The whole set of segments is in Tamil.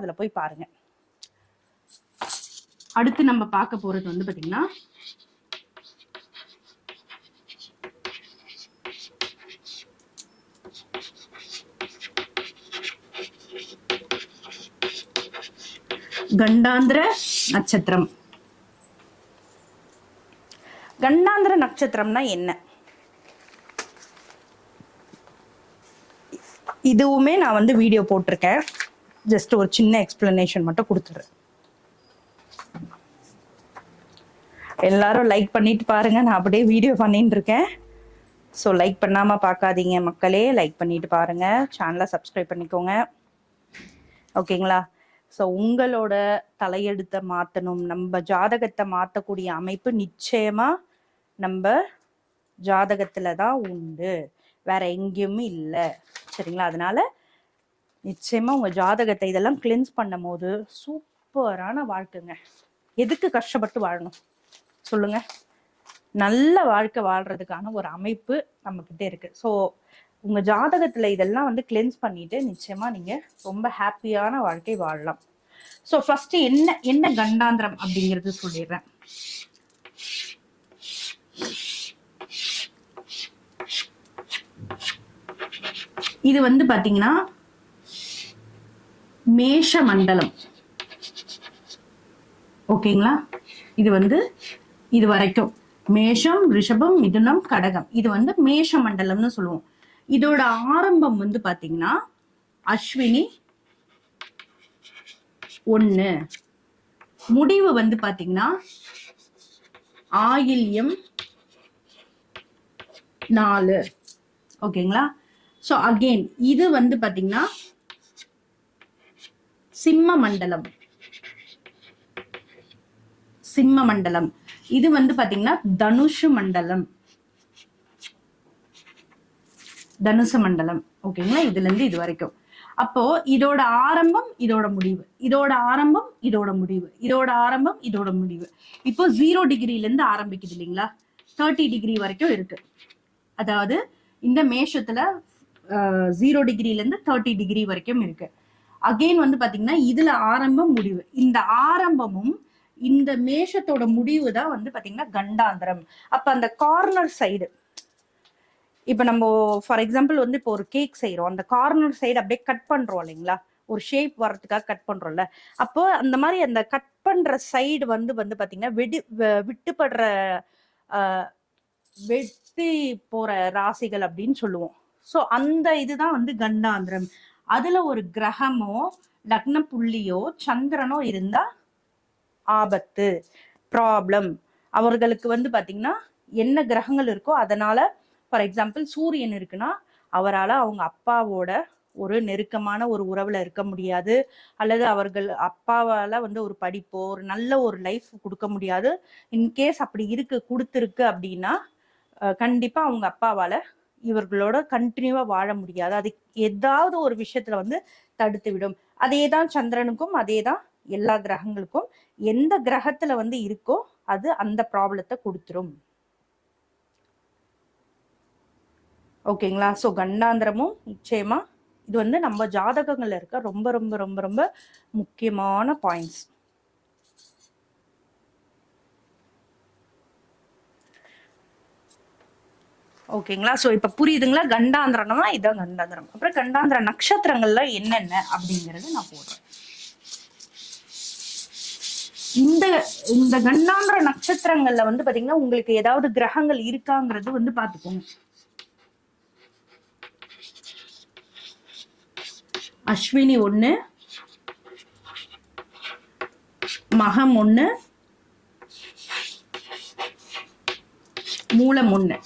அதுல போய் பாருங்க. அடுத்து நம்ம பார்க்க போறது வந்து பாத்தீங்கன்னா கண்டாந்திர நட்சத்திரம். கண்டாந்திர நட்சத்திரம்னா என்ன? இதுவுமே நான் வந்து வீடியோ போட்டிருக்கேன். ஜஸ்ட் ஒரு சின்ன எக்ஸ்பிளனேஷன் மட்டும் கொடுத்துடுறேன். எல்லாரும் லைக் பண்ணிட்டு பாருங்க. நான் அப்படியே வீடியோ பண்ணிட்டு இருக்கேன். ஸோ லைக் பண்ணாமல் பார்க்காதீங்க மக்களே. லைக் பண்ணிட்டு பாருங்க. சேனலை சப்ஸ்கிரைப் பண்ணிக்கோங்க. ஓகேங்களா ஸோ உங்களோட தலையெழுத்தை மாற்றணும் நம்ம ஜாதகத்தை மாற்றக்கூடிய அமைப்பு நிச்சயமாக நம்ம ஜாதகத்தில் தான் உண்டு. வேற எங்கேயுமே இல்லை. சரிங்களா? அதனால நிச்சயமா உங்க ஜாதகத்தை இதெல்லாம் கிளென்ஸ் பண்ணும் போது சூப்பரான வாழ்க்கைங்க. எதுக்கு கஷ்டப்பட்டு வாழணும்? சொல்லுங்க. நல்ல வாழ்க்கை வாழ்றதுக்கான ஒரு அமைப்பு நம்ம கிட்ட இருக்கு. ஸோ உங்க ஜாதகத்துல இதெல்லாம் வந்து கிளென்ஸ் பண்ணிட்டு நிச்சயமா நீங்க ரொம்ப ஹாப்பியான வாழ்க்கை வாழலாம். ஸோ ஃபர்ஸ்ட் என்ன என்ன கண்டாந்திரம் அப்படிங்கிறது சொல்லிடுறேன். இது வந்து பாத்தீங்கன்னா மேஷ மண்டலம் ஓகேங்களா? இது வந்து இது வரைக்கும். மேஷம் ரிஷபம் மிதுனம் கடகம். இது வந்து மேஷ மண்டலம்னு சொல்லுவோம். இதோட ஆரம்பம் வந்து பாத்தீங்கன்னா அஸ்வினி ஒன்று முடிவு வந்து பாத்தீங்கன்னா ஆயில்யம் நாலு. ஓகேங்களா? ஸோ அகெயின் இது வந்து பாத்தீங்கன்னா சிம்ம மண்டலம் சிம்ம மண்டலம் இது வந்து பாத்தீங்கன்னா தனுஷு மண்டலம். தனுசு மண்டலம். ஓகேங்களா இதுல இருந்து இது வரைக்கும். அப்போ இதோட ஆரம்பம் இதோட முடிவு. இதோட ஆரம்பம் இதோட முடிவு. இதோட ஆரம்பம் இதோட முடிவு. இப்போ ஜீரோ டிகிரில இருந்து ஆரம்பிக்குது இல்லைங்களா? தேர்ட்டி டிகிரி வரைக்கும் இருக்கு. அதாவது இந்த மேஷத்துல ஜீரோ டிகிரில இருந்து தேர்ட்டி டிகிரி வரைக்கும் இருக்கு. அகெயின் வந்து பாத்தீங்கன்னா இதுல ஆரம்பம் முடிவு. இந்த ஆரம்பமும் இந்த மேஷத்தோட முடிவு தான் வந்து பாத்தீங்கன்னா கண்டாந்திரம். அப்ப அந்த கார்னர் சைடு இப்ப நம்ம ஃபார் எக்ஸாம்பிள் வந்து இப்போ ஒரு கேக் செய்யறோம் அந்த கார்னர் சைடு அப்படியே கட் பண்றோம் இல்லைங்களா? ஒரு ஷேப் வர்றதுக்காக கட் பண்றோம்ல. அப்போ அந்த மாதிரி அந்த கட் பண்ற சைடு வந்து வந்து பாத்தீங்கன்னா வெடி விட்டுப்படுற ஆஹ், வெட்டி போற ராசிகள் அப்படின்னு சொல்லுவோம். ஸோ அந்த இதுதான் வந்து கண்டாந்திரம். அதுல ஒரு கிரகமோ லக்ன புள்ளியோ சந்திரனோ இருந்தா ஆபத்து ப்ராப்ளம் அவர்களுக்கு வந்து பாத்தீங்கன்னா என்ன கிரகங்கள் இருக்கோ அதனால ஃபார் எக்ஸாம்பிள் சூரியன் இருக்குன்னா அவரால் அவங்க அப்பாவோட ஒரு நெருக்கமான ஒரு உறவுல இருக்க முடியாது. அல்லது அவர்கள் அப்பாவால வந்து ஒரு படிப்போ ஒரு நல்ல ஒரு லைஃப் கொடுக்க முடியாது. இன்கேஸ் அப்படி இருக்கு கொடுத்துருக்கு அப்படின்னா கண்டிப்பாக கண்டிப்பா அவங்க அப்பாவால இவர்களோட கண்டினியூவா வாழ முடியாது. அது ஏதாவது ஒரு விஷயத்துல வந்து தடுத்து விடும் அதே தான் சந்திரனுக்கும் அதே தான் எல்லா கிரகங்களுக்கும். எந்த கிரகத்துல வந்து இருக்கோ அது அந்த ப்ராப்ளத்தை கொடுத்துரும். ஓகேங்களா? ஸோ கண்டாந்திரமும் நிச்சயமா இது வந்து நம்ம ஜாதகங்கள்ல இருக்க ரொம்ப ரொம்ப ரொம்ப ரொம்ப முக்கியமான பாயிண்ட்ஸ் ஓகேங்களா? ஸோ இப்போ புரியுதுங்களா? கண்டாந்திரம்னா இதான் கண்டாந்திரம். அப்புறம் கண்டாந்திர நட்சத்திரங்கள்ல என்னென்ன அப்படிங்கறது நான் போடுறேன். இந்த இந்த கண்டாந்திர நட்சத்திரங்கள்ல வந்து பாத்தீங்கன்னா உங்களுக்கு ஏதாவது கிரகங்கள் இருக்காங்கிறது வந்து பாத்துக்கோங்க. அஸ்வினி ஒன்று மகம் ஒன்று மூலம் ஒன்று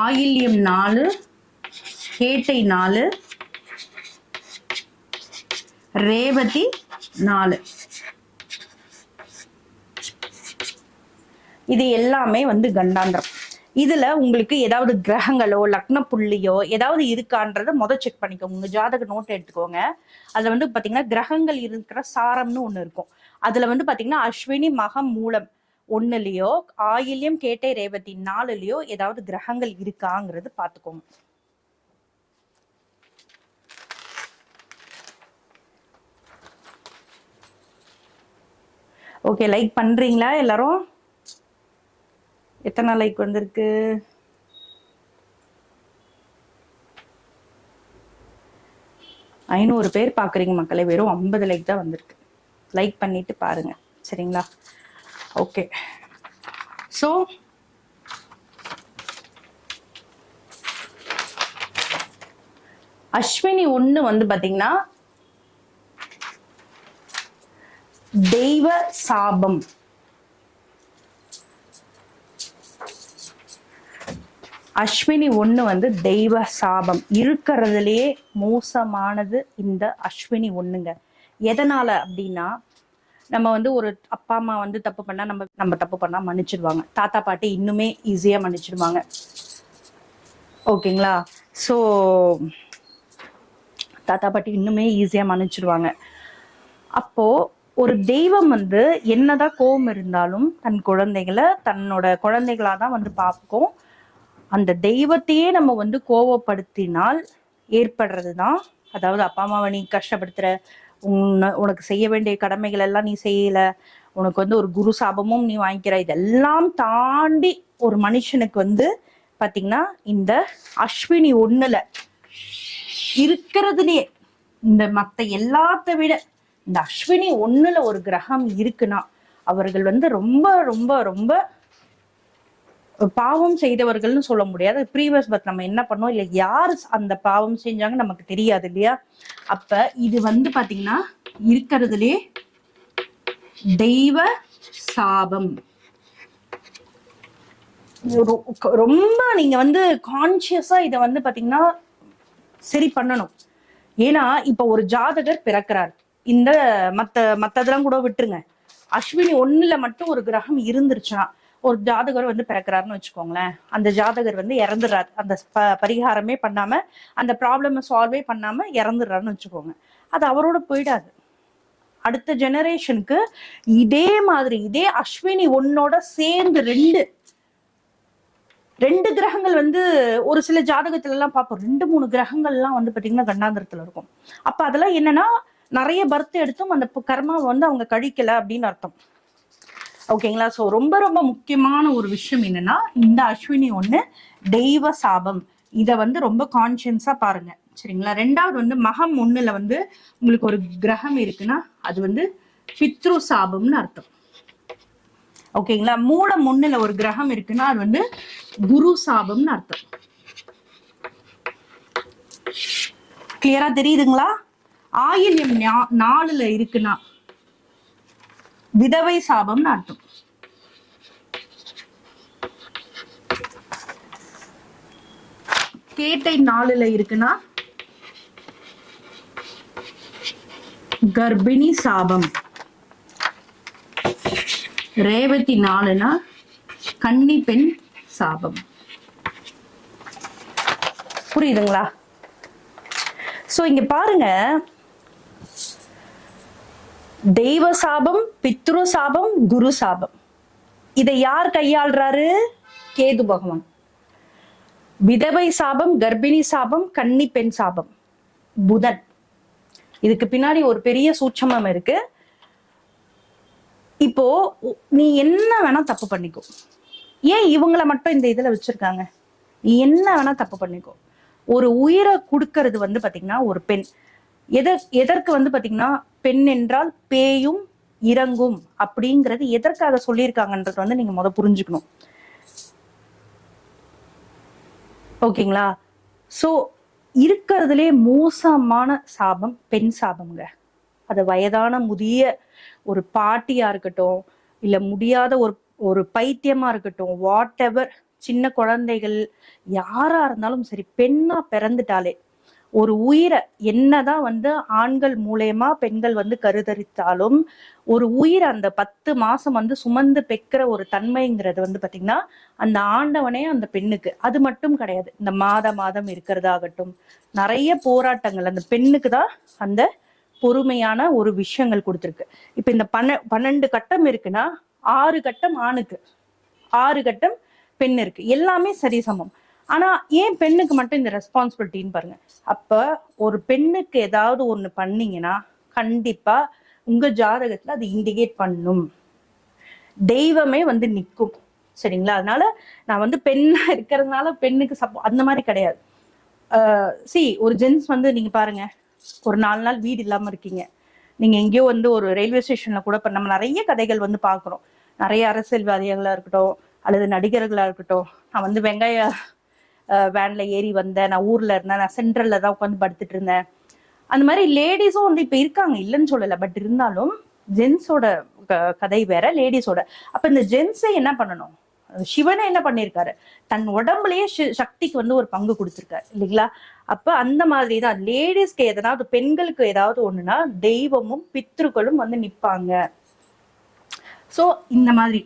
ஆயில்யம் நாலு கேட்டை நாலு ரேவதி நாலு. இது எல்லாமே வந்து கண்டாந்திரம். இதுல உங்களுக்கு ஏதாவது கிரகங்களோ லக்ன புள்ளியோ ஏதாவது இருக்கான்றத முத செக் பண்ணிக்கோங்க. உங்க ஜாதக நோட் எடுத்துக்கோங்க. அதுல வந்து பாத்தீங்கன்னா கிரகங்கள் இருக்கிற சாரம்னு ஒண்ணு இருக்கும். அதுல வந்து பாத்தீங்கன்னா அஸ்வினி மகம் மூலம் ஒன்னுலயோ ஆயிலையும் கேட்டை ரேவதி நாலுலயோ ஏதாவது கிரகங்கள் இருக்காங்கிறது பாத்துக்கோங்க ஓகே லைக் பண்றீங்களா எல்லாரும்? எத்தனை லைக் வந்திருக்கு? ஐநூறு பேர் பாக்குறீங்க மக்களே வெறும் ஐம்பது லைக் தான் வந்திருக்கு. லைக் பண்ணிட்டு பாருங்க. சரிங்களா? ஓகே ஸோ அஸ்வினி ஒன்று வந்து பார்த்தீங்கன்னா தெய்வ சாபம். அஸ்வினி ஒன்று வந்து தெய்வ சாபம். இருக்கிறதுலயே மோசமானது இந்த அஸ்வினி ஒன்றுங்க எதனால அப்படின்னா நம்ம வந்து ஒரு அப்பா அம்மா வந்து தப்பு பண்ணா நம்ம நம்ம தப்பு பண்ணா மன்னிச்சிடுவாங்க தாத்தா பாட்டி இன்னுமே ஈஸியா மன்னிச்சிடுவாங்க ஓகேங்களா? ஸோ தாத்தா பாட்டி இன்னுமே ஈஸியா மன்னிச்சிடுவாங்க அப்போ ஒரு தெய்வம் வந்து என்னதான் கோபம் இருந்தாலும் தன் குழந்தைகளை தன்னோட குழந்தைகளா தான் வந்து பார்க்கும். அந்த தெய்வத்தையே நம்ம வந்து கோவப்படுத்தினால் ஏற்படுறது தான் அதாவது அப்பா அம்மாவை நீ கஷ்டப்படுத்துற உனக்கு செய்ய வேண்டிய கடமைகள் எல்லாம் நீ செய்யல. உனக்கு வந்து ஒரு குரு சாபமும் நீ வாங்கிக்கிற. இதெல்லாம் தாண்டி ஒரு மனுஷனுக்கு வந்து பாத்தீங்கன்னா இந்த அஸ்வினி ஒண்ணுல இருக்கிறதுலயே இந்த மத்த எல்லாத்த விட இந்த அஸ்வினி ஒண்ணுல ஒரு கிரகம் இருக்குன்னா அவர்கள் வந்து ரொம்ப ரொம்ப ரொம்ப பாவம் செய்தவர்கள்னு சொல்ல முடியாது. ப்ரீவியஸ் பர்த் நம்ம என்ன பண்ணோம்? இல்லை யார் அந்த பாவம் செஞ்சாங்க நமக்கு தெரியாது இல்லையா? அப்ப இது வந்து பாத்தீங்கன்னா இருக்கிறதுலே தெய்வ சாபம். ரொ- ரொம்ப நீங்க வந்து கான்சியஸா இதை வந்து பாத்தீங்கன்னா சரி பண்ணணும். ஏன்னா இப்ப ஒரு ஜாதகர் பிறக்கிறார். இந்த மத்த மத்ததெல்லாம் கூட விட்டுருங்க. அஸ்வினி ஒண்ணுல மட்டும் ஒரு கிரகம் இருந்துருச்சுன்னா ஒரு ஜாதகர் வந்து பிறக்கிறாருன்னு வச்சுக்கோங்களேன். அந்த ஜாதகர் வந்து இறந்துடுறாரு அந்த ப- பரிகாரமே பண்ணாம அந்த ப்ராப்ளம் சால்வே பண்ணாம இறந்துடுறாருன்னு வச்சுக்கோங்க. அது அவரோட போயிடாது. அடுத்த ஜெனரேஷனுக்கு இதே மாதிரி இதே அஸ்வினி ஒன்னோட சேர்ந்து ரெண்டு ரெண்டு கிரகங்கள் வந்து ஒரு சில ஜாதகத்துல எல்லாம் பார்ப்போம். ரெண்டு மூணு கிரகங்கள்லாம் வந்து பாத்தீங்கன்னா கண்டாந்திரத்துல இருக்கும். அப்ப அதெல்லாம் என்னன்னா நிறைய பர்த் எடுத்தும் அந்த கர்மாவை வந்து அவங்க கழிக்கல அப்படின்னு அர்த்தம். ஓகேங்களா? சோ ரொம்ப ரொம்ப முக்கியமான ஒரு விஷயம் என்னன்னா இந்த அஸ்வினி ஒன்று தெய்வ சாபம். இதை வந்து ரொம்ப கான்சியன்ஸா பாருங்க. சரிங்களா? ரெண்டாவது வந்து மகம் ஒண்ணுல வந்து உங்களுக்கு ஒரு கிரகம் இருக்குன்னா அது வந்து பித்ரு சாபம்னு அர்த்தம். ஓகேங்களா? மூலம் ஒண்ணுல ஒரு கிரகம் இருக்குன்னா அது வந்து குரு சாபம்னு அர்த்தம். கிளியரா தெரியுதுங்களா? ஆயில்யம் நாலுல இருக்குன்னா விதவை சாபம் அர்த்தம் கேட்டை நாலுல இருக்குன்னா கர்ப்பிணி சாபம். ரேவதி நாலுனா கன்னி பெண் சாபம். புரியுதுங்களா? சோ இங்க பாருங்க. தெய்வ சாபம் பித்ரு சாபம் குரு சாபம் இதை யார் கையாள்றாரு? கேது பகவான். விதவை சாபம் கர்ப்பிணி சாபம் கன்னி பெண் சாபம். புதன். இதுக்கு பின்னாடி ஒரு பெரிய சூட்சமம் இருக்கு. இப்போ உ- நீ என்ன வேணா தப்பு பண்ணிக்கோ. ஏன் இவங்களை மட்டும் இந்த இதுல வச்சிருக்காங்க? நீ என்ன வேணா தப்பு பண்ணிக்கோ. ஒரு உயிரை கொடுக்கறது வந்து பாத்தீங்கன்னா ஒரு பெண். எதற் எதற்கு வந்து பாத்தீங்கன்னா பெண் என்றால் பேயும் இறங்கும் அப்படிங்கிறது எதற்காக சொல்லியிருக்காங்கன்றது வந்து நீங்க முத புரிஞ்சுக்கணும். ஓகேங்களா? சோ இருக்கிறதுலே மோசமான சாபம் பெண் சாபம்ங்க. அது வயதான முதிய ஒரு பாட்டியா இருக்கட்டும் இல்ல முடியாத ஒரு ஒரு பைத்தியமா இருக்கட்டும் வாட் எவர் சின்ன குழந்தைகள் யாரா இருந்தாலும் சரி பெண்ணா பிறந்துட்டாலே ஒரு உயிரை என்னதான் வந்து ஆண்கள் மூலயமா பெண்கள் வந்து கருதரித்தாலும் ஒரு உயிரை அந்த பத்து மாசம் வந்து சுமந்து பெக்கிற ஒரு தன்மைங்கிறது வந்து பாத்தீங்கன்னா அந்த ஆண்டவனே அந்த பெண்ணுக்கு. அது மட்டும் கிடையாது. இந்த மாத மாதம் இருக்கிறதாகட்டும் நிறைய போராட்டங்கள் அந்த பெண்ணுக்கு தான் அந்த பொறுமையான ஒரு விஷயங்கள் கொடுத்துருக்கு. இப்ப இந்த பன்ன பன்னெண்டு கட்டம் இருக்குன்னா ஆறு கட்டம் ஆணுக்கு ஆறு கட்டம் பெண் இருக்கு எல்லாமே சரிசமம் ஆனா ஏன் பெண்ணுக்கு மட்டும் இந்த ரெஸ்பான்சிபிலிட்டின்னு பாருங்க. அப்ப ஒரு பெண்ணுக்கு ஏதாவது ஒண்ணு பண்ணீங்கன்னா கண்டிப்பா உங்க ஜாதகத்துல அது இண்டிகேட் பண்ணும். தெய்வமே வந்து நிற்கும் சரிங்களா? அதனால நான் வந்து பெண்ணா இருக்கிறதுனால பெண்ணுக்கு சப்போ அந்த மாதிரி கிடையாது. சி ஒரு ஜென்ஸ் வந்து நீங்க பாருங்க. ஒரு நாலு நாள் வீடு இல்லாம இருக்கீங்க. நீங்க எங்கேயோ வந்து ஒரு ரயில்வே ஸ்டேஷன்ல கூட இப்போ நம்ம நிறைய கதைகள் வந்து பார்க்குறோம். நிறைய அரசியல்வாதிகளா இருக்கட்டும் அல்லது நடிகர்களா இருக்கட்டும். நான் வந்து வெங்காய வேன்ல ஏறி வந்தேன். நான் ஊர்ல இருந்தேன். நான் சென்ட்ரல்ல தான் உட்காந்து படுத்துட்டு இருந்தேன். அந்த மாதிரி லேடிஸும் வந்து இப்ப இருக்காங்க. இல்லைன்னு சொல்லல. பட் இருந்தாலும் ஜென்ஸோட கதை வேற லேடிஸோட அப்ப இந்த ஜென்ஸை என்ன பண்ணணும்? சிவனை என்ன பண்ணியிருக்காரு தன் உடம்புலயே சக்திக்கு வந்து ஒரு பங்கு கொடுத்துருக்காரு. இல்லைங்களா? அப்ப அந்த மாதிரி தான் லேடிஸ்க்கு எதனாவது பெண்களுக்கு ஏதாவது ஒண்ணுன்னா தெய்வமும் பித்ருக்களும் வந்து நிப்பாங்க. சோ இந்த மாதிரி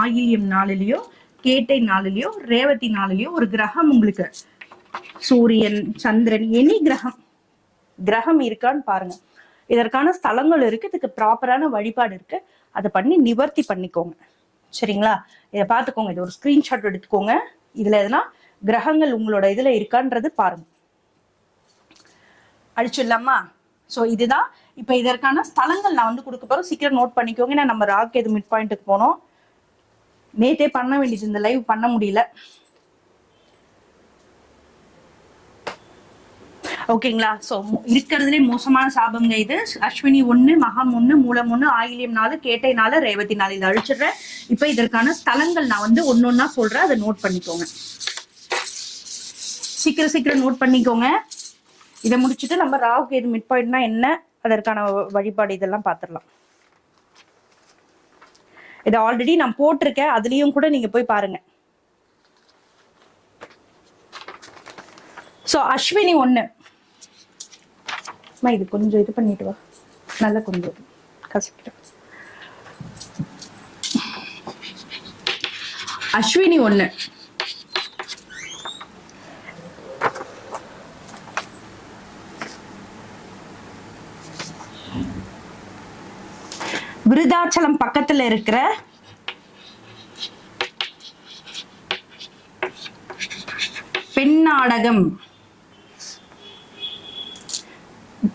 ஆயில்யம் நாளிலையும் கேட்டை நாளிலேயோ ரேவதி நாளிலேயோ ஒரு கிரகம் உங்களுக்கு. சூரியன் சந்திரன் எனி கிரகம். கிரகம் இருக்கான்னு பாருங்க. இதற்கான ஸ்தலங்கள் இருக்கு. இதுக்கு ப்ராப்பரான வழிபாடு இருக்கு. அதை பண்ணி நிவர்த்தி பண்ணிக்கோங்க. சரிங்களா? இதை பார்த்துக்கோங்க. இது ஒரு ஸ்கிரீன்ஷாட் எடுத்துக்கோங்க. இதுல எதுனா கிரகங்கள் உங்களோட இதுல இருக்கான்றது பாருங்க. அழிச்சிடலாமா? ஸோ இதுதான். இப்போ இதற்கான ஸ்தலங்கள் நான் வந்து கொடுக்க போகிறோம் சீக்கிரம் நோட் பண்ணிக்கோங்க. ஏன்னா நம்ம ராக் எது மிட் பாயிண்ட்டுக்கு போனோம். நேத்தே பண்ண வேண்டியது இந்த லைவ் பண்ண முடியல. ஓகேங்களா ஸோ இருக்கிறதுலே மோசமான சாபங்க இது. அஸ்வினி ஒண்ணு மகம் ஒண்ணு மூலம் ஒண்ணு ஆயிலியம் நாலு கேட்டை நாலு ரேவதி நாலு இதை அழிச்சிடுறேன். இப்போ இதற்கான ஸ்தலங்கள் நான் வந்து ஒன்னொன்னா சொல்றேன். அதை நோட் பண்ணிக்கோங்க. சீக்கிரம் சீக்கிரம் நோட் பண்ணிக்கோங்க. இதை முடிச்சுட்டு நம்ம ராகு எது மிட் பாயிண்ட்னா என்ன? அதற்கான வழிபாடு இதெல்லாம் பார்த்துடலாம் இதை ஆல்ரெடி நான் போட்டிருக்கேன். அதுலயும் கூட நீங்க போய் பாருங்க. சோ அஸ்வினி ஒன்று அம்மா, இது கொஞ்சம் இது பண்ணிட்டு வா. நல்லா கொஞ்சம் கசக்கிட்டு அஸ்வினி ஒன்று விருதாச்சலம் பக்கத்துல இருக்கிற பெண்ணாடகம்.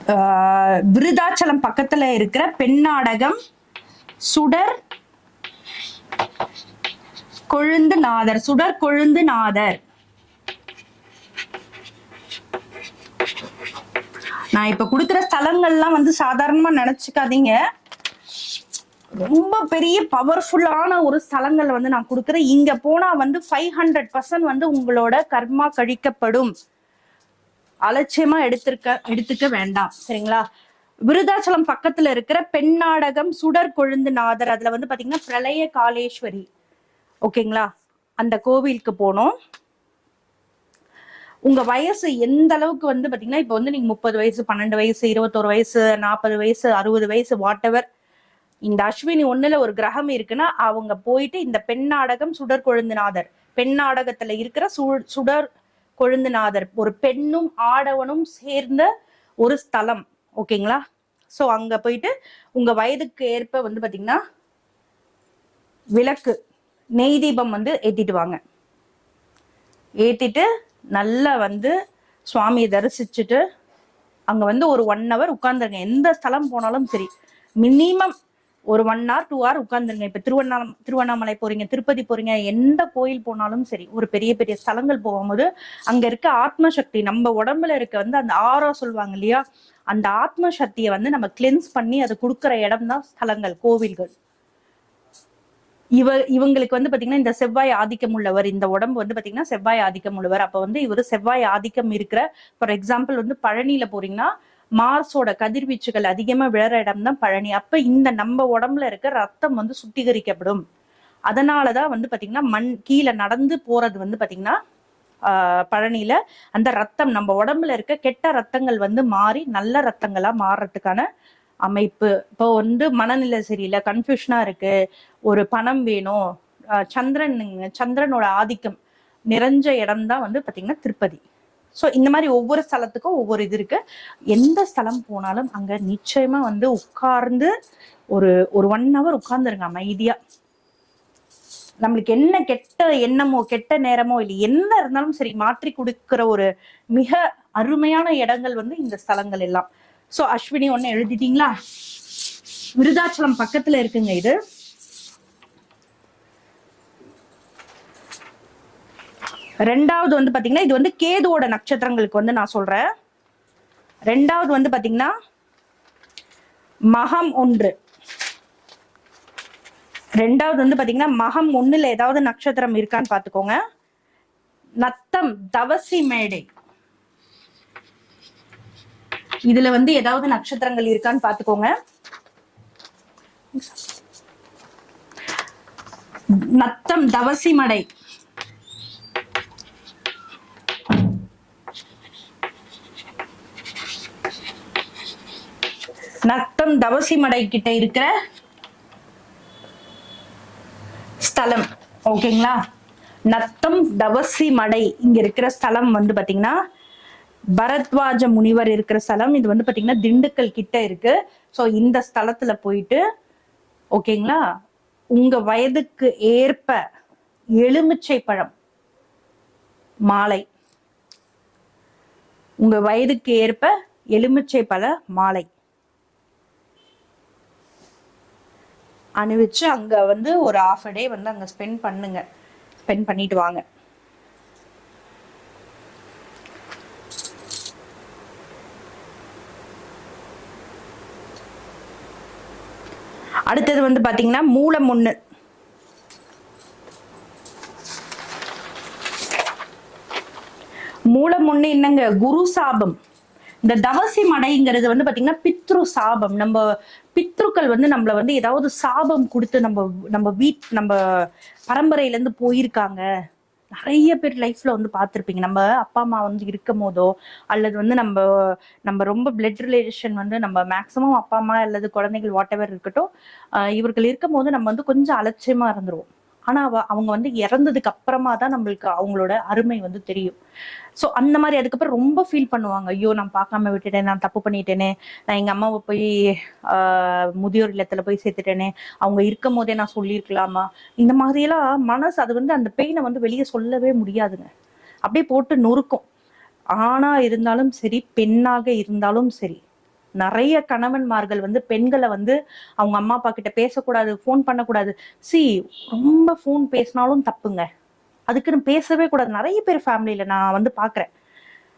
ஆஹ், விருதாச்சலம் பக்கத்துல இருக்கிற பெண்ணாடகம் சுடர் கொழுந்து நாதர் சுடர் கொழுந்து நாதர். நான் இப்ப கொடுக்குற ஸ்தலங்கள்லாம் வந்து சாதாரணமா நினைச்சுக்காதீங்க. ரொம்ப பெரிய பவர்ஃபுல்லான ஒரு ஸ்தலங்கள் வந்து நான் கொடுக்குறேன். இங்க போனா வந்து ஃபைவ் ஹண்ட்ரட் பர்சன்ட் வந்து உங்களோட கர்மா கழிக்கப்படும். அலட்சியமா எடுத்திருக்க எடுத்துக்க வேண்டாம். சரிங்களா? விருதாச்சலம் பக்கத்துல இருக்கிற பெண்ணாடகம் சுடர் கொழுந்து நாதர். அதுல வந்து பாத்தீங்கன்னா பிரளய காலேஸ்வரி ஓகேங்களா? அந்த கோவிலுக்கு போனோம். உங்க வயசு எந்த அளவுக்கு வந்து பாத்தீங்கன்னா இப்போ வந்து நீங்க முப்பது வயசு பன்னெண்டு வயசு இருபத்தோரு வயசு நாற்பது வயசு அறுபது வயசு வாட் எவர் இந்த அஸ்வினி ஒண்ணுல ஒரு கிரகம் இருக்குன்னா அவங்க போயிட்டு இந்த பெண் நாடகம் சுடர் கொழுந்துநாதர் பெண் நாடகத்துல இருக்கிற சு சுடர் கொழுந்துநாதர் ஒரு பெண்ணும் ஆடவனும் சேர்ந்த ஒரு ஸ்தலம். ஓகேங்களா? சோ அங்க போயிட்டு உங்க வயதுக்கு ஏற்ப வந்து பாத்தீங்கன்னா விளக்கு நெய் தீபம் வந்து ஏத்திட்டு வாங்க. ஏத்திட்டு நல்லா வந்து சுவாமியை தரிசிச்சுட்டு அங்க வந்து ஒரு ஒன் ஹவர் உட்கார்ந்துருங்க. எந்த ஸ்தலம் போனாலும் சரி. மினிமம் ஒரு ஒன் ஹவர் டூ ஹவர் உட்கார்ந்துருங்க. இப்ப திருவண்ணாமலை திருவண்ணாமலை போறீங்க திருப்பதி போறீங்க எந்த கோயில் போனாலும் சரி ஒரு பெரிய பெரிய ஸ்தலங்கள் போகும்போது அங்க இருக்க ஆத்ம சக்தி நம்ம உடம்புல இருக்க வந்து அந்த ஆரா சொல்லுவாங்க இல்லையா? அந்த ஆத்ம சக்தியை வந்து நம்ம கிளென்ஸ் பண்ணி அதை கொடுக்குற இடம் தான் ஸ்தலங்கள் கோவில்கள். இவ இவங்களுக்கு வந்து பாத்தீங்கன்னா இந்த செவ்வாய் ஆதிக்கம் உள்ளவர் இந்த உடம்பு வந்து பாத்தீங்கன்னா செவ்வாய் ஆதிக்கம் உள்ளவர். அப்ப வந்து இவர் செவ்வாய் ஆதிக்கம் இருக்கிற ஃபார் எக்ஸாம்பிள் வந்து பழனியில போறீங்கன்னா மார்ஸோட கதிர்வீச்சுகள் அதிகமா விழற இடம் தான் பழனி. அப்ப இந்த நம்ம உடம்புல இருக்க ரத்தம் வந்து சுத்திகரிக்கப்படும். அதனாலதான் வந்து பாத்தீங்கன்னா மண் கீழே நடந்து போறது வந்து பாத்தீங்கன்னா ஆஹ் பழனியில அந்த ரத்தம் நம்ம உடம்புல இருக்க கெட்ட ரத்தங்கள் வந்து மாறி நல்ல ரத்தங்களா மாறுறதுக்கான அமைப்பு. இப்போ வந்து மனநிலை சரியில்லை கன்ஃபியூஷனா இருக்கு ஒரு பணம் வேணும் சந்திரன் சந்திரனோட ஆதிக்கம் நிறைஞ்ச இடம் தான் வந்து பாத்தீங்கன்னா திருப்பதி. ஸோ இந்த மாதிரி ஒவ்வொரு ஸ்தலத்துக்கும் ஒவ்வொரு இது இருக்கு. எந்த ஸ்தலம் போனாலும் அங்க நிச்சயமா வந்து உட்கார்ந்து ஒரு ஒரு ஒன் ஹவர் உட்கார்ந்துருங்க அமைதியா. நம்மளுக்கு என்ன கெட்ட எண்ணமோ கெட்ட நேரமோ இல்லை என்ன இருந்தாலும் சரி மாற்றி கொடுக்கிற ஒரு மிக அருமையான இடங்கள் வந்து இந்த ஸ்தலங்கள் எல்லாம். சோ அஸ்வினி ஒண்ணு எழுதிட்டீங்களா? விருதாச்சலம் பக்கத்துல இருக்குங்க இது. ரெண்டாவது வந்து பாத்தீங்கன்னா இது வந்து கேதுவோட நட்சத்திரங்களுக்கு வந்து நான் சொல்றேன். ரெண்டாவது வந்து பாத்தீங்கன்னா மகம் ஒன்று. ரெண்டாவது வந்து பாத்தீங்கன்னா மகம் ஒண்ணுல ஏதாவது நட்சத்திரம் இருக்கான்னு பாத்துக்கோங்க. நத்தம் தவசி மேடை. இதுல வந்து ஏதாவது நட்சத்திரங்கள் இருக்கான்னு பாத்துக்கோங்க. நத்தம் தவசி மடை. நத்தம் தவசி மடை கிட்ட இருக்கிற ஸ்தலம். ஓகேங்களா? நத்தம் தவசி மடை இங்க இருக்கிற ஸ்தலம் வந்து பாத்தீங்கன்னா பரத்வாஜ முனிவர் இருக்கிற ஸ்தலம். இது வந்து பாத்தீங்கன்னா திண்டுக்கல் கிட்ட இருக்கு. ஸோ இந்த ஸ்தலத்துல போயிட்டு ஓகேங்களா? உங்க வயதுக்கு ஏற்ப எலுமிச்சை பழம் மாலை. உங்க வயதுக்கு ஏற்ப எலுமிச்சை பழ மாலை. அணிவிச்சு அங்கே வந்து ஒரு ஆஃப் டே வந்து அங்கே ஸ்பெண்ட் பண்ணுங்க. ஸ்பெண்ட் பண்ணிட்டு வாங்க. அடுத்தது வந்து பார்த்தீங்கன்னா மூலம் முன்னு. மூலம் ஒண்ணு என்னங்க? குரு சாபம். இந்த தவசி மடைங்கிறது வந்து பாத்தீங்கன்னா பித்ரு சாபம். நம்ம பித்ருக்கள் வந்து நம்மள வந்து ஏதாவது சாபம் கொடுத்து நம்ம நம்ம வீட் நம்ம பரம்பரையில இருந்து போயிருக்காங்க. நிறைய பேர் லைஃப்ல வந்து பார்த்துருப்பீங்க. நம்ம அப்பா அம்மா வந்து இருக்கும் போதோ அல்லது வந்து நம்ம நம்ம ரொம்ப பிளட் ரிலேஷன் வந்து நம்ம மேக்சிமம் அப்பா அம்மா அல்லது குழந்தைகள் வாட் எவர் இருக்கட்டும் இவர்கள் இருக்கும் போது நம்ம வந்து கொஞ்சம் அலட்சியமா இருந்துருவோம். ஆனா அவ- அவங்க வந்து இறந்ததுக்கு அப்புறமா தான் நம்மளுக்கு அவங்களோட அருமை வந்து தெரியும். ஸோ அந்த மாதிரி அதுக்கப்புறம் ரொம்ப ஃபீல் பண்ணுவாங்க. ஐயோ நான் பார்க்காம விட்டுட்டேன் நான் தப்பு பண்ணிட்டேனே நான் எங்க அம்மாவை போய் முதியோர் இல்லத்துல போய் சேர்த்துட்டேனே அவங்க இருக்கும் போதே நான் சொல்லியிருக்கலாமா? இந்த மாதிரியெல்லாம் மனசு அது வந்து அந்த பெயினை வந்து வெளியே சொல்லவே முடியாதுங்க. அப்படியே போட்டு நொறுக்கும். ஆணா இருந்தாலும் சரி பெண்ணாக இருந்தாலும் சரி நிறைய கணவன்மார்கள் வந்து பெண்களை வந்து அவங்க அம்மா அப்பா கிட்ட பேசக்கூடாது ஃபோன் பண்ணக்கூடாது. சி ரொம்ப ஃபோன் பேசினாலும் தப்புங்க. அதுக்குன்னு பேசவே கூடாது. நிறைய பேர் ஃபேமிலியில நான் வந்து பாக்குறேன்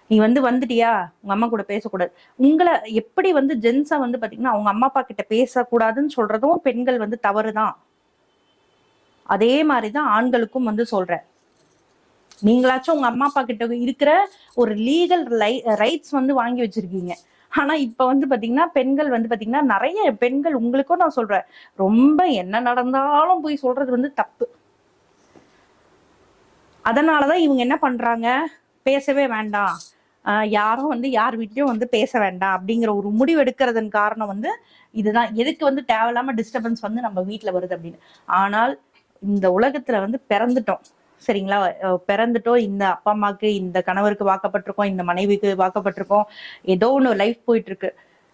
நீ வந்து வந்துட்டியா? உங்க அம்மா கூட பேசக்கூடாது. உங்களை எப்படி வந்து ஜென்ஸா வந்து பாத்தீங்கன்னா அவங்க அம்மா அப்பா கிட்ட பேசக்கூடாதுன்னு சொல்றதும் பெண்கள் வந்து தவறுதான். அதே மாதிரிதான் ஆண்களுக்கும் வந்து சொல்றேன். நீங்களாச்சும் உங்க அம்மா அப்பா கிட்ட இருக்கிற ஒரு லீகல் ரைட்ஸ் வந்து வாங்கி வச்சிருக்கீங்க. ஆனா இப்ப வந்து பாத்தீங்கன்னா பெண்கள் வந்து பாத்தீங்கன்னா நிறைய பெண்கள் உங்களுக்கும் நான் சொல்றேன் ரொம்ப என்ன நடந்தாலும் போய் சொல்றது வந்து தப்பு. அதனாலதான் இவங்க என்ன பண்றாங்க? பேசவே வேண்டாம். ஆஹ் யாரும் வந்து யார் வீட்லயும் வந்து பேச வேண்டாம் அப்படிங்கிற ஒரு முடிவு எடுக்கிறதன் காரணம் வந்து இதுதான். எதுக்கு வந்து தேவையில்லாம டிஸ்டர்பன்ஸ் வந்து நம்ம வீட்டுல வருது அப்படின்னு. ஆனால் இந்த உலகத்துல வந்து பிறந்துட்டோம். சரிங்களா? பிறந்துட்டோம் இந்த அப்பா அம்மாக்கு இந்த கணவருக்கு வாக்கப்பட்டிருக்கோம் இந்த மனைவிக்கு வாக்கப்பட்டிருக்கோம் ஏதோ ஒன்று லைஃப் போயிட்டு இருக்கு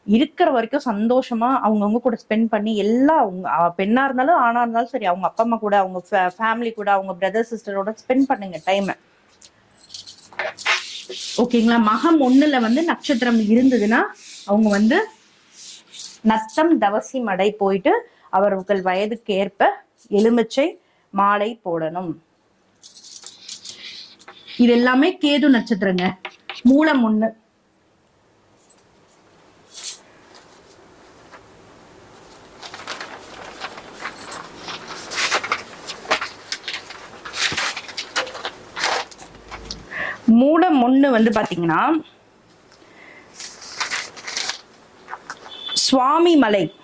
இருக்கிற வரைக்கும் சந்தோஷமா அவங்கவுங்க கூட ஸ்பெண்ட் பண்ணி எல்லா அவங்க பெண்ணா இருந்தாலும் ஆணா இருந்தாலும் சரி அவங்க அப்பா அம்மா கூட அவங்க ஃபேமிலி கூட அவங்க பிரதர் சிஸ்டரோட ஸ்பெண்ட் பண்ணுங்க டைமை ஓகேங்களா? மகம் ஒண்ணுல வந்து நட்சத்திரம் இருந்ததுன்னா அவங்க வந்து நத்தம் தவசி மடை போயிட்டு அவர்கள் வயதுக்கு ஏற்ப எலுமிச்சை மாலை போடணும். இது எல்லாமே கேது நட்சத்திரங்க. மூலம் ஒண்ணு. மூலம் ஒண்ணு வந்து பாத்தீங்கன்னா சுவாமி மலை.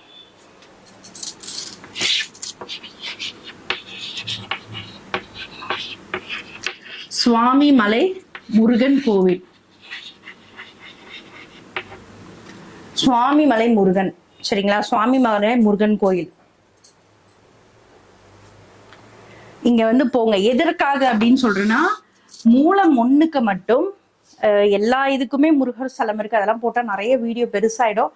சுவாமி மலை முருகன் கோவில். சுவாமி மலை முருகன். சரிங்களா? சுவாமி மலை முருகன் கோயில். இங்க வந்து போங்க. எதற்காக அப்படின்னு சொல்றேன்னா மூலம் ஒண்ணுக்கு மட்டும் அஹ், எல்லா இதுக்குமே முருகர் ஸ்தலம் இருக்கு. அதெல்லாம் போட்டா நிறைய வீடியோ பெருசாயிடும்.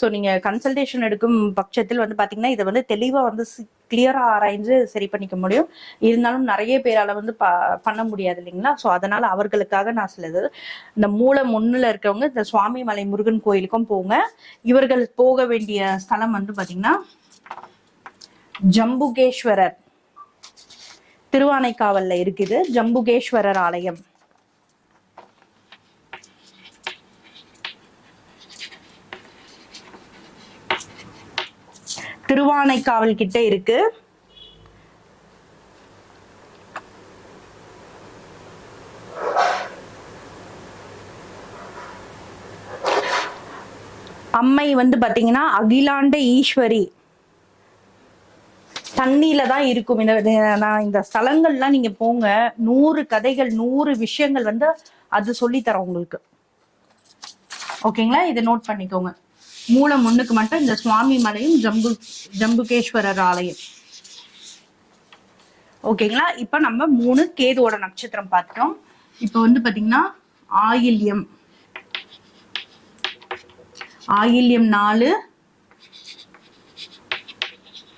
ஸோ நீங்கள் கன்சல்டேஷன் எடுக்கும் பட்சத்தில் வந்து பார்த்தீங்கன்னா இதை வந்து தெளிவாக வந்து கிளியராக ஆராய்ஞ்சு சரி பண்ணிக்க முடியும். இருந்தாலும் நிறைய பேரால் வந்து ப- பண்ண முடியாது இல்லைங்களா? ஸோ அதனால் அவர்களுக்காக நான் சிலது இந்த மூலம் முன்னில் இருக்கிறவங்க இந்த சுவாமி மலை முருகன் கோயிலுக்கும் போங்க. இவர்கள் போக வேண்டிய ஸ்தலம் வந்து பார்த்தீங்கன்னா ஜம்புகேஸ்வரர் திருவானைக்காவலில் இருக்குது. ஜம்புகேஸ்வரர் ஆலயம். திருவானைக்காவல் கிட்ட இருக்கு. அம்மை வந்து பாத்தீங்கன்னா அகிலாண்ட ஈஸ்வரி. தண்ணியில தான் இருக்கும். இந்த நான் இந்த ஸ்தலங்கள்லாம் நீங்க போங்க. நூறு கதைகள் நூறு விஷயங்கள் வந்து அது சொல்லித்தரேன் உங்களுக்கு. ஓகேங்களா? இதை நோட் பண்ணிக்கோங்க. மூலம் ஒண்ணுக்கு மட்டும் இந்த சுவாமி மலையும் ஜம்பு ஜம்புகேஸ்வரர் ஆலயம். ஓகேங்களா? இப்ப நம்ம மூணு கேதுவோட நட்சத்திரம் பார்த்தோம் இப்ப வந்து பாத்தீங்கன்னா ஆயில்யம். ஆயில்யம் நாலு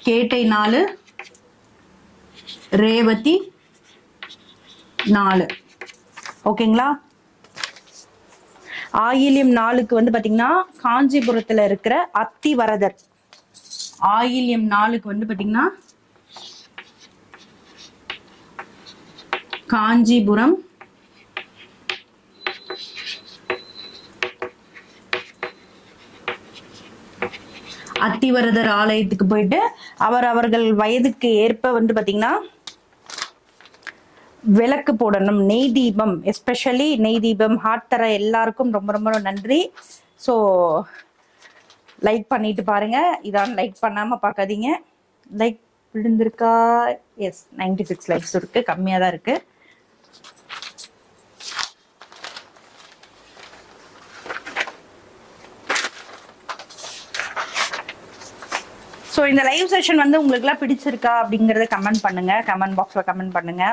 கேட்டை நாலு ரேவதி நாலு. ஓகேங்களா? ஆயில்யம் நாளுக்கு வந்து பாத்தீங்கன்னா காஞ்சிபுரத்துல இருக்கிற அத்திவரதர். ஆயில்யம் நாளுக்கு வந்து பாத்தீங்கன்னா காஞ்சிபுரம் அத்திவரதர் ஆலயத்துக்கு போயிட்டு அவர் அவர்கள் வயதுக்கு ஏற்ப வந்து பாத்தீங்கன்னா விளக்கு போடணும் நெய் தீபம் எஸ்பெஷலி நெய் தீபம் ஹார்ட் தர எல்லாருக்கும் ரொம்ப ரொம்ப நன்றி. ஸோ லைக் பண்ணிட்டு பாருங்க. இதான் லைக் பண்ணாம பார்க்காதீங்க. லைக் விழுந்திருக்கா? எஸ் நைன்டி சிக்ஸ் லைக்ஸ் இருக்கு. கம்மியாக தான் இருக்கு. ஸோ இந்த லைவ் செஷன் வந்து உங்களுக்குலாம் பிடிச்சிருக்கா அப்படிங்கிறத கமெண்ட் பண்ணுங்க. கமெண்ட் பாக்ஸில் கமெண்ட் பண்ணுங்க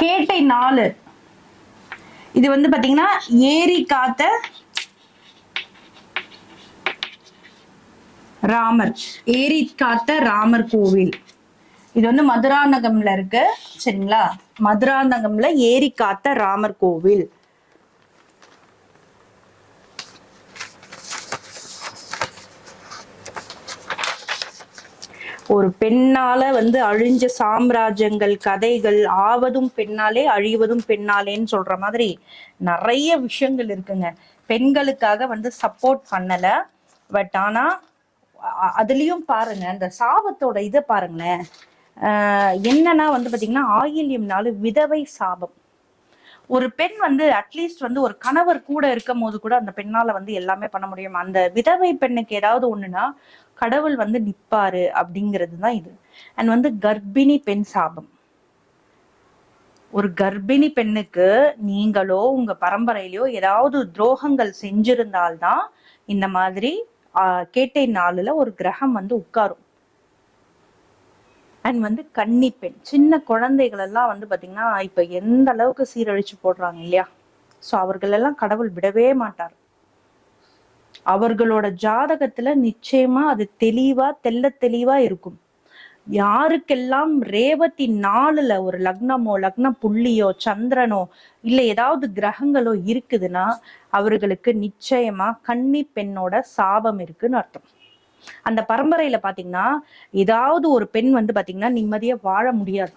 கேட்டை நாலு இது வந்து பாத்தீங்கன்னா ஏரி காத்த ராமர். ஏரி காத்த ராமர் கோவில். இது வந்து மதுராந்தகம்ல இருக்கு. சரிங்களா? மதுராந்தகம்ல ஏரி காத்த ராமர் கோவில். ஒரு பெண்ணால வந்து அழிஞ்ச சாம்ராஜ்யங்கள் கதைகள் ஆவதும் பெண்ணாலே அழிவதும் பெண்ணாலேன்னு சொல்ற மாதிரி நிறைய விஷயங்கள் இருக்குங்க. பெண்களுக்காக வந்து சப்போர்ட் பண்ணல. பட் ஆனா அதுலயும் பாருங்க அந்த சாபத்தோட இதை பாருங்களேன். ஆஹ் என்னன்னா வந்து பாத்தீங்கன்னா ஆயில்யம்னால விதவை சாபம். ஒரு பெண் வந்து அட்லீஸ்ட் வந்து ஒரு கணவர் கூட இருக்கும் போது கூட அந்த பெண்ணால வந்து எல்லாமே பண்ண முடியும். அந்த விதவை பெண்ணுக்கு ஏதாவது ஒண்ணுன்னா கடவுள் வந்து நிப்பாரு அப்படிங்கிறது தான் இது. அண்ட் வந்து கர்ப்பிணி பெண் சாபம். ஒரு கர்ப்பிணி பெண்ணுக்கு நீங்களோ உங்க பரம்பரையிலயோ ஏதாவது துரோகங்கள் செஞ்சிருந்தால்தான் இந்த மாதிரி கேட்டை நாளில் ஒரு கிரகம் வந்து உட்காரும். அண்ட் வந்து கன்னி பெண் சின்ன குழந்தைகள் எல்லாம் வந்து பாத்தீங்கன்னா இப்ப எந்த அளவுக்கு சீரழிச்சு போடுறாங்க இல்லையா? ஸோ அவர்களெல்லாம் கடவுள் விடவே மாட்டார். அவர்களோட ஜாதகத்துல நிச்சயமா அது தெளிவா தெள்ள தெளிவா இருக்கும். யாருக்கெல்லாம் ரேவதி நாலுல ஒரு லக்னமோ லக்ன புள்ளியோ சந்திரனோ இல்ல ஏதாவது கிரகங்களோ இருக்குதுன்னா அவர்களுக்கு நிச்சயமா கன்னி பெண்ணோட சாபம் இருக்குன்னு அர்த்தம். அந்த பரம்பரையில பாத்தீங்கன்னா ஏதாவது ஒரு பெண் வந்து பாத்தீங்கன்னா நிம்மதியா வாழ முடியாது.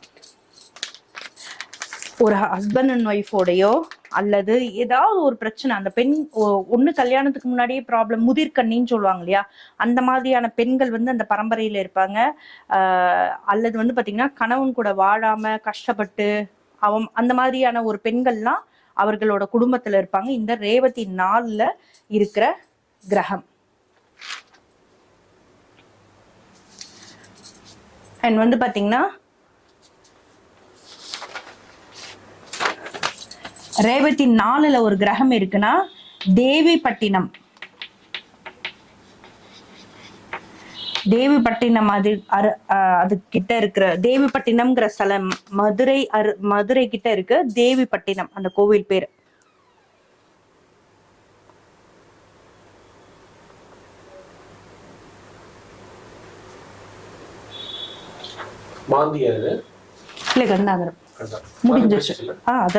ஒரு ஹஸ்பண்ட் அண்ட் ஒய்ஃபோடையோ அல்லது ஏதாவது ஒரு பிரச்சனை அந்த பெண் ஒ- ஒண்ணு கல்யாணத்துக்கு முன்னாடியே ப்ராப்ளம் முதிர்கண்ணின்னு சொல்லுவாங்க இல்லையா? அந்த மாதிரியான பெண்கள் வந்து அந்த பரம்பரையில இருப்பாங்க. ஆஹ் அல்லது வந்து பாத்தீங்கன்னா கணவன் கூட வாழாம கஷ்டப்பட்டு அவன் அந்த மாதிரியான ஒரு பெண்கள்லாம் அவர்களோட குடும்பத்துல இருப்பாங்க. இந்த ரேவதி நாள்ல இருக்கிற கிரகம். அண்ட் வந்து பார்த்தீங்கன்னா ரேவதி நாலுல ஒரு கிரகம் இருக்குன்னா தேவிப்பட்டினம். தேவிப்பட்டினம் அது அரு அது கிட்ட இருக்கிற தேவிப்பட்டினம்ங்கிற ஸ்தலம் மதுரை அரு மதுரை கிட்ட இருக்கு தேவிப்பட்டினம் அந்த கோவில் பேர். இல்ல கருணாகரம். முடிஞ்சிருச்சு. இல்ல ஆ அதெல்லாம்